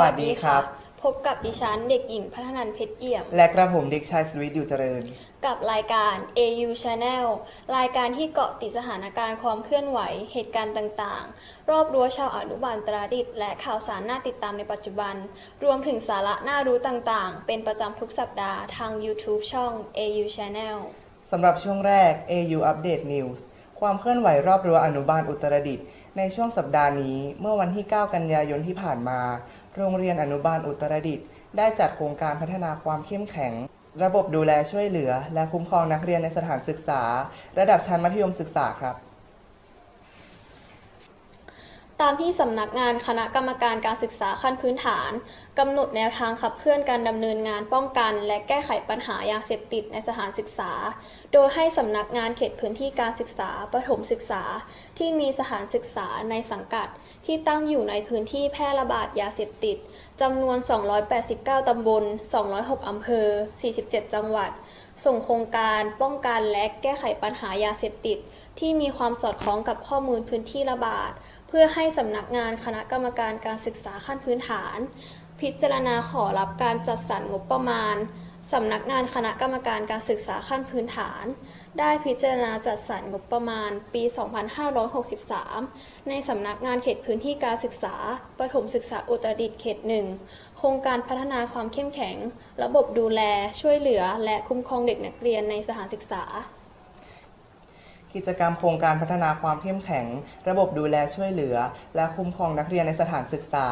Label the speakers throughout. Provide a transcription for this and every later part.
Speaker 1: สวัสดีครับ
Speaker 2: พบกับดิฉันเด็กหญิงพัฒนันเพชรเอี่ยม
Speaker 1: และกระผมเด็กชายสวิทย์อยู่เจริญ
Speaker 2: กับรายการ AU Channel รายการที่เกาะติดสถานการณ์ความเคลื่อนไหวเหตุการณ์ต่างๆ รอบรั้วชาวอนุบาลตราดิตถ์และข่าวสารน่าติดตามในปัจจุบัน รวมถึงสาระน่ารู้ต่างๆ เป็นประจำทุกสัปดาห์ทาง YouTube ช่อง AU Channel
Speaker 1: สำหรับช่วงแรก AU Update News ความเคลื่อนไหวรอบรั้วอนุบาลอุตรดิตถ์ในช่วงสัปดาห์นี้เมื่อวันที่ 9 กันยายนที่ผ่านมา โรงเรียนอนุบาลอุตรดิตถ์ได้จัดโครงการพัฒนาความเข้มแข็ง ระบบดูแลช่วยเหลือ และคุ้มครองนักเรียนในสถานศึกษา ระดับชั้นมัธยมศึกษาครับ
Speaker 2: ตามที่สำนักงานคณะกรรมการการศึกษาขั้นพื้นฐานกำหนดแนวทางขับเคลื่อนการดำเนินงานป้องกัน และแก้ไขปัญหายาเสพติดในสถานศึกษา โดยให้สำนักงานเขตพื้นที่การศึกษาประถมศึกษา ที่มีสถานศึกษาในสังกัด ที่ตั้งอยู่ในพื้นที่แพร่ระบาดยาเสพติดจำนวน 289 ตำบล 206 อำเภอ 47 จังหวัด ส่งโครงการป้องกันและแก้ไขปัญหายาเสพติด ที่มีความสอดคล้องกับข้อมูลพื้นที่ระบาด เพื่อให้สำนักงานคณะกรรมการการศึกษาขั้นพื้นฐาน พิจารณาขอรับการจัดสรรงบประมาณสำนักงานคณะกรรมการการศึกษาขั้นพื้นฐาน ได้พิจารณาจัดสรรงบประมาณปี 2563 ในสำนักงานเขตพื้นที่การศึกษา ประถมศึกษาอุตรดิตถ์เขตหนึ่งโครงการพัฒนาความเข้มแข็ง ระบบดูแล ช่วยเหลือ และคุ้มครองเด็กนักเรียนในสถานศึกษา
Speaker 1: กิจกรรมโครงการพัฒนาความเข้มแข็ง ระบบดูแลช่วยเหลือ และคุ้มครองนักเรียนในสถานศึกษา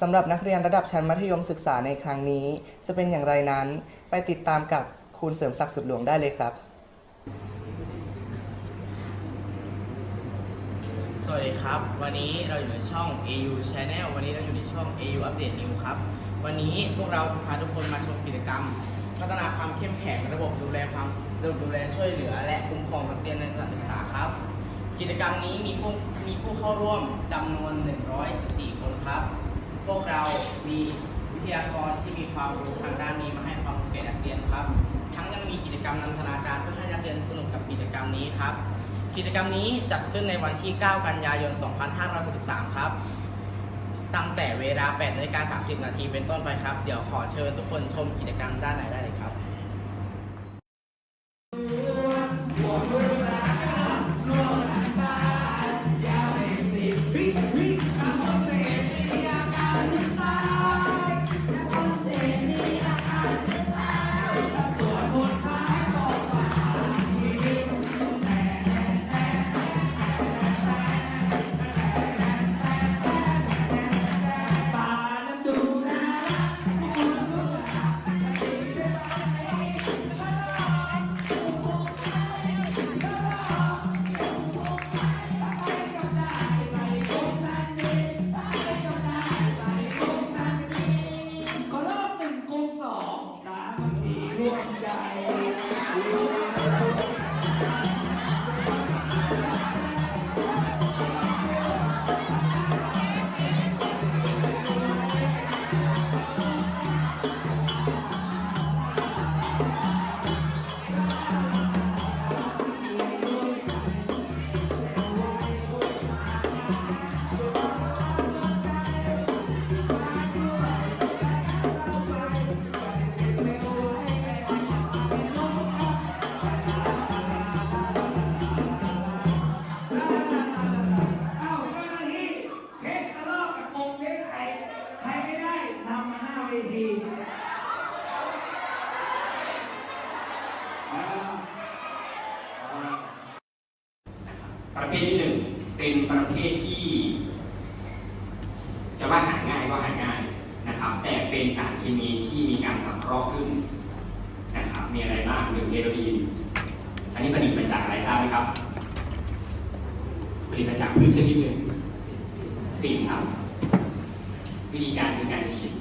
Speaker 1: สำหรับนักเรียนระดับชั้นมัธยมศึกษาในครั้งนี้ จะเป็นอย่างไรนั้น ไปติดตามกับคุณเสริมศักดิ์สุดหลวงได้เลยครับ
Speaker 3: สวัสดีครับ วันนี้เราอยู่ในช่อง AU Channel วันนี้เราอยู่ในช่อง AU Update New ครับ วันนี้พวกเราพาทุกคนมาชมกิจกรรม พัฒนาความเข้มแข็งระบบดูแลความ ดูแลช่วยเหลือ และคุ้มครองนักเรียนในสถานศึกษาครับ กิจกรรมนี้มีผู้มีผู้เข้าร่วมจำนวน 114 คนครับ พวกเรามีวิทยากรที่มีความรู้ทางด้านนี้มาให้ความรู้แก่นักเรียนครับ ทั้งยังมีกิจกรรมนันทนาการเพื่อให้นักเรียนสนุกกับกิจกรรมนี้ครับ กิจกรรมนี้จัดขึ้นในวันที่ 9 กันยายน 2563 ครับตั้งแต่เวลา8นาฬิกา30 นาทีเป็นต้นไปครับ เดี๋ยวขอเชิญทุกคนชมกิจกรรมด้านในได้เลยครับ
Speaker 4: ประเภทที่ จะว่าหาง่ายก็หาง่ายนะครับ แต่เป็นสารเคมีที่มีการสังเคราะห์ขึ้นนะครับ มีอะไรบ้างหนึ่งเฮโรอีน อันนี้ผลิตมาจากอะไรทราบไหมครับ ผลิตมาจากพืชชนิดหนึ่งฝิ่นครับ วิธีการคือการฉีด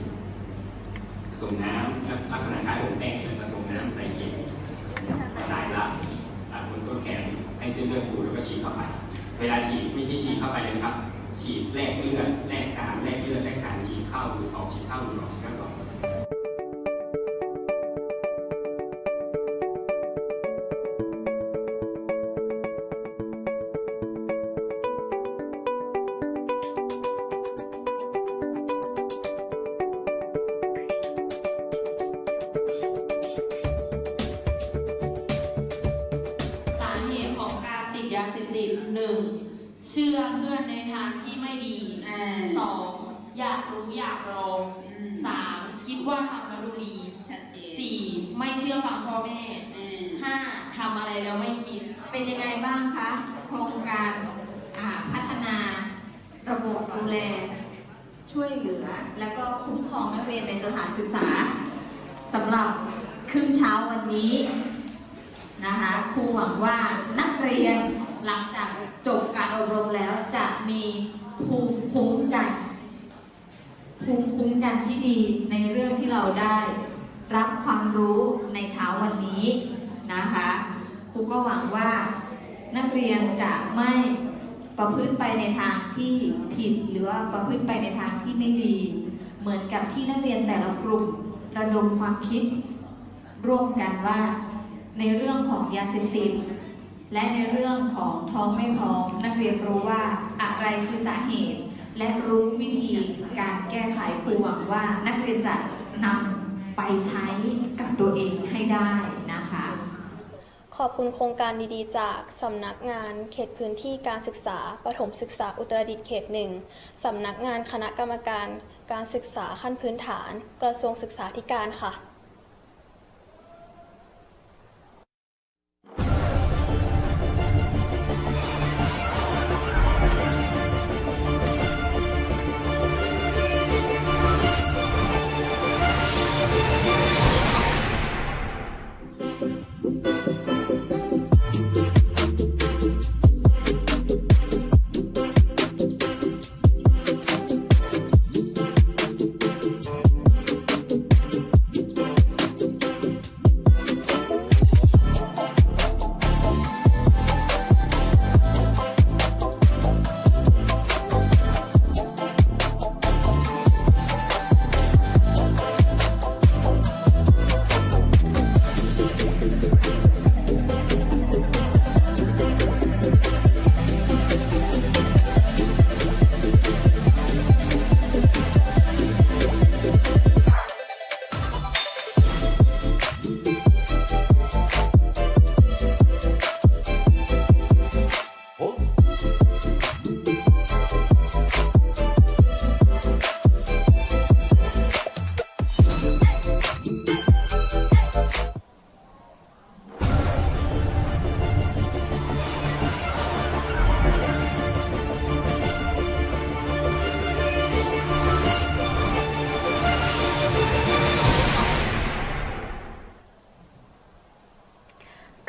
Speaker 4: ผสมน้ำลักษณะคล้ายผงแป้งเลยผสมน้ำใส่เข็มสายลับตัดบนต้นแขนให้เส้นเลือดปูแล้วก็ฉีดเข้าไป เวลาฉีดไม่ใช่ฉีดเข้าไปเลยนะครับ ฉีดแลกเลือดแลกสารแลกเลือดแลกสารฉีดเข้าหรือออกฉีดเข้าหรือออกฉีดเข้าก่อ นา
Speaker 5: เสพติดหนึ่งเชื่อเพื่อนในทางที่ไม่ดี
Speaker 6: อ่า
Speaker 5: สองอยากรู้อยากลอง
Speaker 6: อืม
Speaker 5: สามคิดว่าทำแล้วดูดี
Speaker 6: ชัดเจน
Speaker 5: สี่ไม่เชื่อฟังพ่อแม่
Speaker 6: อืม
Speaker 5: ห้าทำอะไรแล้วไม่คิด
Speaker 6: เป็นยังไงบ้างคะ โครงการอ่าพัฒนาระบบดูแล ช่วยเหลือ และก็คุ้มครองนักเรียนในสถานศึกษาสำหรับครึ่งเช้าวันนี้นะคะครูหวังว่านักเรียน หลังจากจบการอบรมแล้วจะมีภูมิคุ้มกันภูมิคุ้มกันที่ดีในเรื่องที่เราได้รับความรู้ในเช้าวันนี้นะคะครูก็หวังว่านักเรียนจะไม่ประพฤติไปในทางที่ผิดหรือว่าประพฤติไปในทางที่ไม่ดี เหมือนกับที่นักเรียนแต่ละกลุ่มระดมความคิดร่วมกันว่า ในเรื่องของยาเสพติด และในเรื่องของท้องไม่พร้อมนักเรียนรู้ว่าอะไรคือสาเหตุ และรู้วิธีการแก้ไขครูหวังว่านักเรียนจะนำไปใช้กับตัวเองให้ได้นะคะ
Speaker 2: ขอบคุณโครงการดีๆ จากสำนักงานเขตพื้นที่การศึกษาประถมศึกษาอุตรดิตถ์เขตหนึ่งสำนักงานคณะกรรมการการศึกษาขั้นพื้นฐาน กระทรวงศึกษาธิการค่ะ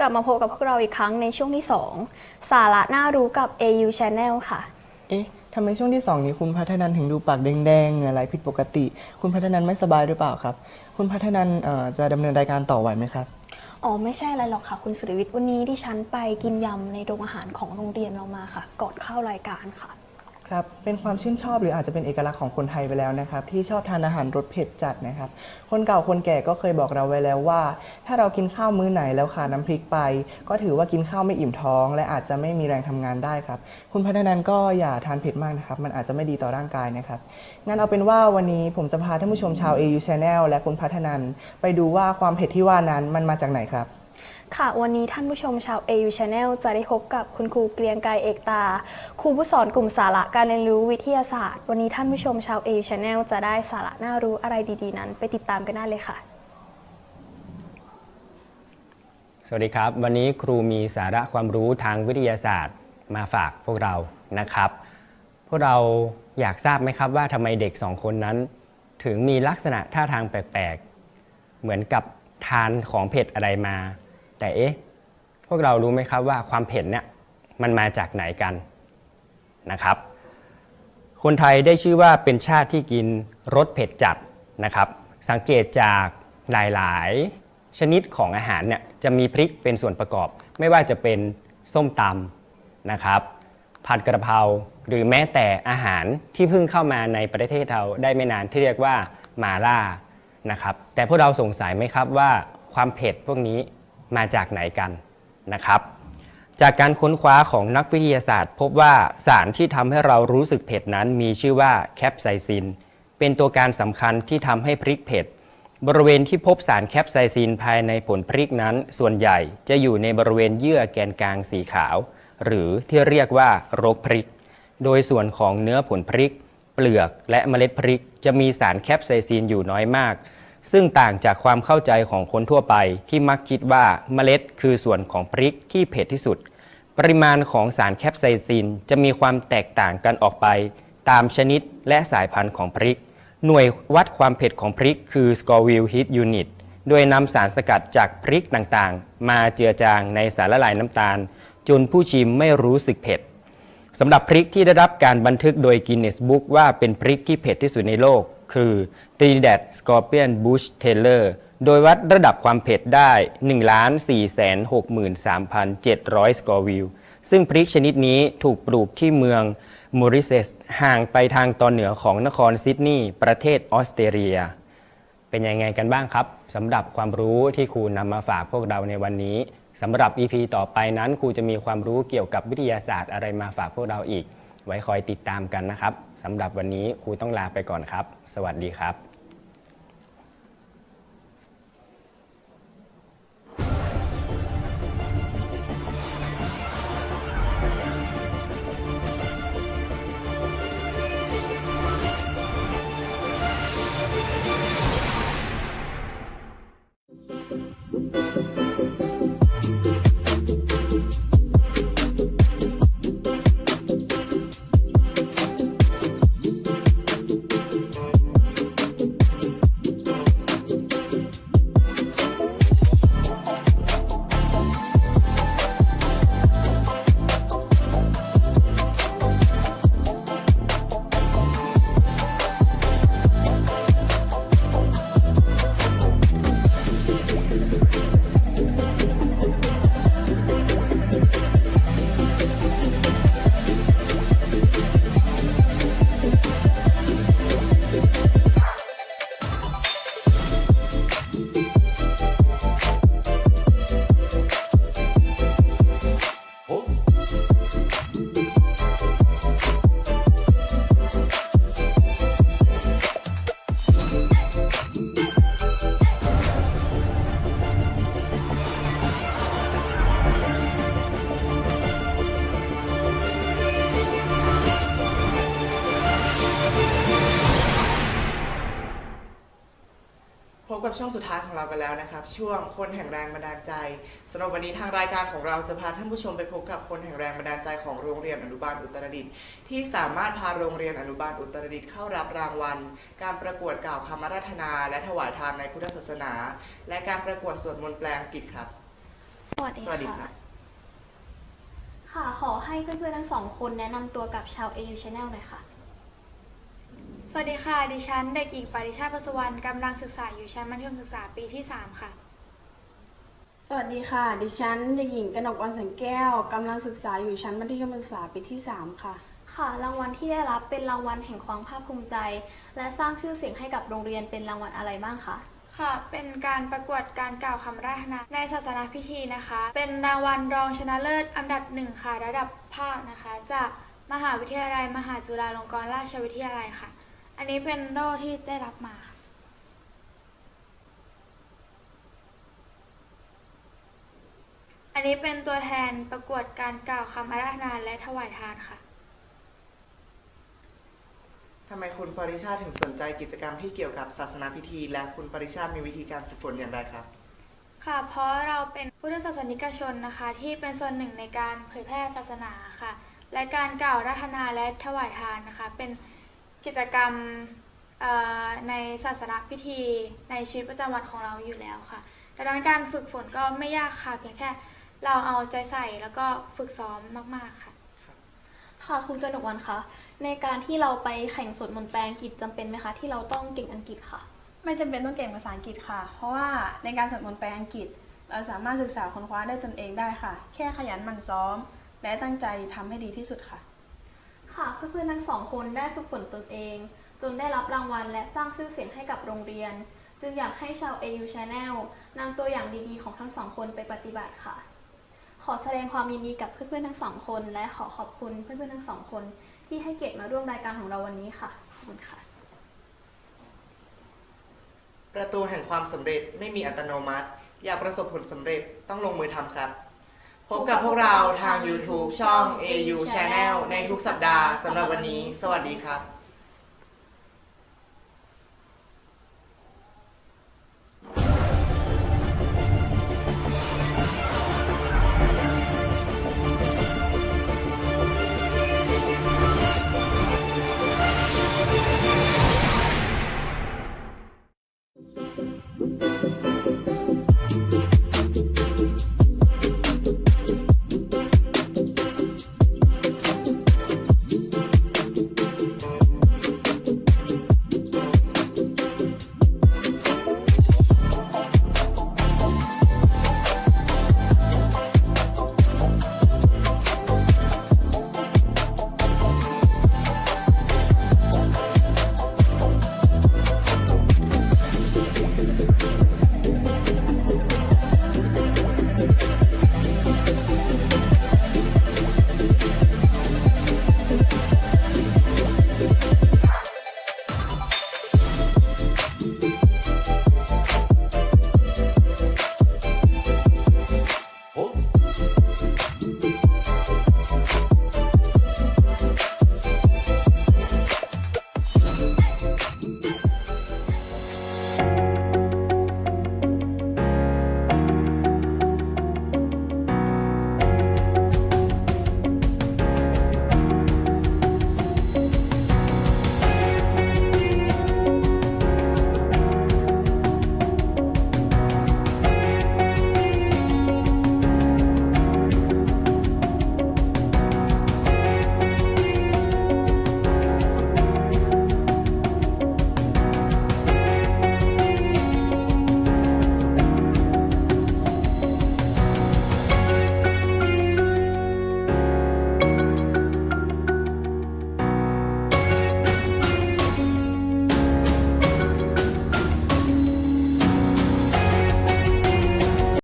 Speaker 2: ลับมาพบกับพวกเราอีกครั้งในช่วงที่ 2 สาระน่ารู้กับ AU Channel ค่ะ
Speaker 1: เอ๊ะทำไมช่วงที่สองนี้คุณพัฒนันถึงดูปากแดงๆเหงื่อไหลผิดปกติ คุณพัฒนันไม่สบายหรือเปล่าครับ คุณพัฒนันเอ่อจะดำเนินรายการต่อไหวไหมครับ
Speaker 2: อ๋อ ไม่ใช่อะไรหรอกค่ะ คุณสุริวิทย์วันนี้ที่ฉันไปกินยำในโรงอาหารของโรงเรียนเรามาค่ะ ก่อนเข้ารายการค่ะ
Speaker 1: ครับ เป็นความชื่นชอบหรืออาจจะเป็นเอกลักษณ์ของคนไทยไปแล้วนะครับ ที่ชอบทานอาหารรสเผ็ดจัดนะครับ คนเก่าคนแก่ก็เคยบอกเราไว้แล้วว่า ถ้าเรากินข้าวมื้อไหนแล้วขาดน้ำพริกไป ก็ถือว่ากินข้าวไม่อิ่มท้อง และอาจจะไม่มีแรงทำงานได้ครับ คุณพัฒนันก็อย่าทานเผ็ดมากนะครับ มันอาจจะไม่ดีต่อร่างกายนะครับงั้นเอาเป็นว่าวันนี้ผมจะพาท่านผู้ชมชาว AU Channel และคุณพัฒนันไปดูว่าความเผ็ดที่ว่านั้นมันมาจากไหนครับ
Speaker 2: ค่ะ วันนี้ท่านผู้ชมชาว AU Channel จะได้พบกับคุณครูเกรียงไกรเอกตา ครูผู้สอนกลุ่มสาระการเรียนรู้วิทยาศาสตร์ วันนี้ท่านผู้ชมชาว AU Channel จะได้สาระน่ารู้อะไรดีๆ นั้น ไปติดตามกันได้เลยค่ะ
Speaker 4: สวัสดีครับ วันนี้ครูมีสาระความรู้ทางวิทยาศาสตร์ มาฝากพวกเรานะครับ พวกเราอยากทราบไหมครับว่าทำไมเด็กสองคนนั้น ถึงมีลักษณะท่าทางแปลกๆ เหมือนกับทานของเผ็ดอะไรมา แต่เอ๊ะพวกเรารู้ไหมครับว่าความเผ็ดเนี่ยมันมาจากไหนกันนะครับ คนไทยได้ชื่อว่าเป็นชาติที่กินรสเผ็ดจัดนะครับ สังเกตจากหลายๆ ชนิดของอาหารเนี่ยจะมีพริกเป็นส่วนประกอบ ไม่ว่าจะเป็นส้มตำนะครับ ผัดกระเพราหรือแม้แต่อาหารที่เพิ่งเข้ามาในประเทศเราได้ไม่นานที่เรียกว่ามาล่านะครับ แต่พวกเราสงสัยไหมครับว่าความเผ็ดพวกนี้ มาจากไหนกันนะครับ จากการค้นคว้าของนักวิทยาศาสตร์ พบว่าสารที่ทำให้เรารู้สึกเผ็ดนั้นมีชื่อว่าแคปไซซิน เป็นตัวการสำคัญที่ทำให้พริกเผ็ด บริเวณที่พบสารแคปไซซินภายในผลพริกนั้น ส่วนใหญ่จะอยู่ในบริเวณเยื่อแกนกลางสีขาว หรือที่เรียกว่าโรคพริก โดยส่วนของเนื้อผลพริก เปลือกและเมล็ดพริก จะมีสารแคปไซซินอยู่น้อยมาก ซึ่งต่างจากความเข้าใจของคนทั่วไปที่มักคิดว่าเมล็ดคือส่วนของพริกที่เผ็ดที่สุด ปริมาณของสารแคปไซซินจะมีความแตกต่างกันออกไป ตามชนิดและสายพันธุ์ของพริก หน่วยวัดความเผ็ดของพริกคือ Scoville Heat Unit โดยนำสารสกัดจากพริกต่างๆ มาเจือจางในสารละลายน้ำตาล จนผู้ชิมไม่รู้สึกเผ็ดสำหรับพริกที่ได้รับการบันทึกโดย Guinness Book ว่าเป็นพริกที่เผ็ดที่สุดในโลก คือ Trinidad Scorpion Bush Taylor โดยวัดระดับความเผ็ดได้ 1,463,700 Scoville ซึ่งพริกชนิดนี้ถูกปลูกที่เมืองมอริเซสห่างไปทางตอนเหนือของนครซิดนีย์ประเทศออสเตรเลีย เป็นยังไงกันบ้างครับสำหรับความรู้ที่ครูนำมาฝากพวกเราในวันนี้สำหรับ EP ต่อไปนั้นครูจะมีความรู้เกี่ยวกับวิทยาศาสตร์อะไรมาฝากพวกเราอีก ไว้คอยติดตามกันนะครับสำหรับวันนี้ครูต้องลาไปก่อนครับ สวัสดีครั
Speaker 1: บ ช่วงสุดท้ายของเรากันแล้วนะครับ ช่วงคนแห่งแรงบันดาลใจสำหรับวันนี้ทางรายการของเราจะพาท่านผู้ชมไปพบกับคนแห่งแรงบันดาลใจของโรงเรียนอนุบาลอุตรดิตถ์ที่สามารถพาโรงเรียนอนุบาลอุตรดิตถ์เข้ารับรางวัล การประกวดกล่าวคำอาราธนา และถวายทานในพุทธศาสนา และการประกวดสวดมนต์แปลอังกฤษครับ
Speaker 2: สวัสดี
Speaker 1: สวัสดีครั
Speaker 2: ค่ะ
Speaker 1: บ
Speaker 2: ค่ะ ขอให้เพื่อนๆทั้งสองคนแนะนำตัวกับชาว AU Channel หน่อยค่ะ
Speaker 7: ส วัสดีค่ะ ดิฉันเด็กหญิงปาริชาติประสวรรณกำลังศึกษาอยู่ชั้นมัธยมศึกษาปีที่ 3 ค่ะ
Speaker 8: สวัสดีค่ะ ดิฉันเด็กหญิงกนกวันสังแก้วกำลังศึกษาอยู่ชั้นมัธยมศึกษาปีที่ 3 ค่ะ
Speaker 2: ค่ะ รางวัลที่ได้รับเป็นรางวัลแห่งความภาคภูมิใจ และสร้างชื่อเสียงให้กับโรงเรียนเป็นรางวัลอะไรบ้างคะ
Speaker 7: ค่ะ เป็นการประกวดการกล่าวคำราธนาในศาสนาพิธีนะคะ เป็นรางวัลรองชนะเลิศอันดับหนึ่งค่ะ ระดับภาคนะคะ จากมหาวิทยาลัย มหาจุฬาลงกรณราชวิทยาลัยค่ะ อันนี้เป็นโล่ที่ได้รับมาค่ะ อันนี้เป็นตัวแทนประกวดการกล่าวคำอาราธนาและถวายทานค่ะ
Speaker 1: ทำไมคุณปริชาติถึงสนใจกิจกรรมที่เกี่ยวกับศาสนาพิธี และคุณปริชาติมีวิธีการฝึกฝนอย่างไรครับ
Speaker 7: ค่ะ เพราะเราเป็นพุทธศาสนิกชนนะคะ ที่เป็นส่วนหนึ่งในการเผยแพร่ศาสนาค่ะ และการกล่าวราธนาและถวายทานนะคะ เป็น กิจกรรมเอ่อในศาสนาพิธีในชีวิตประจำวันของเราอยู่แล้วค่ะ ดังนั้นการฝึกฝนก็ไม่ยากค่ะเพียงแค่เราเอาใจใส่แล้วก็ฝึกซ้อมมากๆค่ะ
Speaker 2: ค่ะคุณกนกวันคะในการที่เราไปแข่งสวดมนต์แปลอังกฤษจำเป็นไหมคะที่เราต้องเก่งอังกฤษค่ะ
Speaker 8: ไม่จำเป็นต้องเก่งภาษาอังกฤษค่ะ เพราะว่าในการสวดมนต์แปลอังกฤษ เราสามารถศึกษาค้นคว้าได้ตนเองได้ค่ะ แค่ขยันหมั่นซ้อม และตั้งใจทำให้ดีที่สุดค่ะ
Speaker 2: ค่ะ เพื่อนๆทั้งสองคนได้ฝึกฝนตนเอง จนได้รับรางวัลและสร้างชื่อเสียงให้กับโรงเรียน จึงอยากให้ชาว AU Channel นำตัวอย่างดีๆ ของทั้งสองคนไปปฏิบัติค่ะ ขอแสดงความยินดีกับเพื่อนๆทั้งสองคน และขอขอบคุณเพื่อนๆทั้งสองคน ที่ให้เกียรติมาร่วมรายการของเราวันนี้ค่ะ ขอบคุณค่ะ
Speaker 1: ประตูแห่งความสำเร็จไม่มีอัตโนมัติ อยากประสบผลสำเร็จต้องลงมือทำครับ พบกับพวกเราทาง YouTube ช่อง AU Channel ในทุกสัปดาห์สำหรับวันนี้ สวัสดีครับ